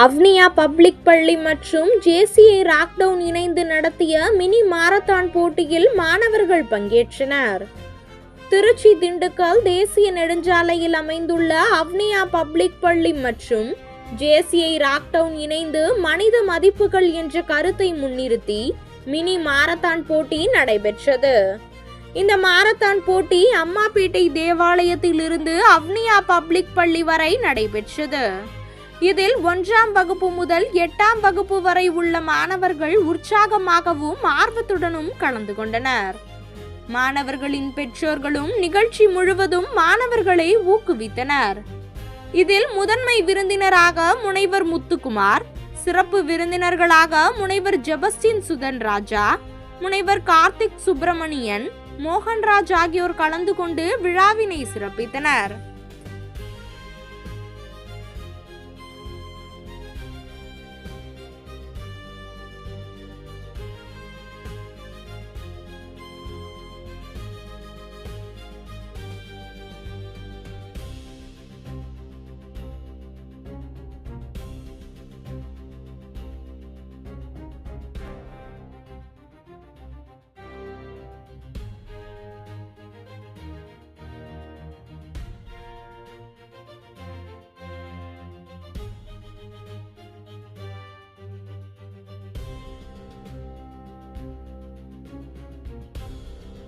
அவ்னியா public பள்ளி மற்றும் JCI ராக்டவுன் இணைந்து நடத்திய மினி மாரத்தான் போட்டியில் மாணவர்கள் பங்கேற்றனர். திருச்சி திண்டுக்கல் தேசிய நெடுஞ்சாலையில் அமைந்துள்ள அவ்னியா பப்ளிக் பள்ளி மற்றும் ஜேசிஐ ராக்டவுன் இணைந்து மனித மதிப்புகள் என்ற கருத்தை முன்னிறுத்தி மினி மாரத்தான் போட்டி நடைபெற்றது. இந்த மாரத்தான் போட்டி அம்மாப்பேட்டை தேவாலயத்திலிருந்து அவ்னியா பப்ளிக் பள்ளி வரை நடைபெற்றது. இதில் ஒன்றாம் வகுப்பு முதல் எட்டாம் வகுப்பு வரை உள்ள மாணவர்கள் உற்சாகமாகவும் ஆர்வத்துடனும் கலந்து கொண்டனர். மாணவர்களின் பெற்றோர்களும் நிகழ்ச்சி முழுவதும் மாணவர்களை ஊக்குவித்தனர். இதில் முதன்மை விருந்தினராக முனைவர் முத்துக்குமார் சிறப்பு விருந்தினர்களாக முனைவர் ஜெபஸ்டின் சுதன் ராஜா முனைவர் கார்த்திக் சுப்பிரமணியன் மோகன்ராஜ் ஆகியோர் கலந்து கொண்டு விழாவினை சிறப்பித்தனர்.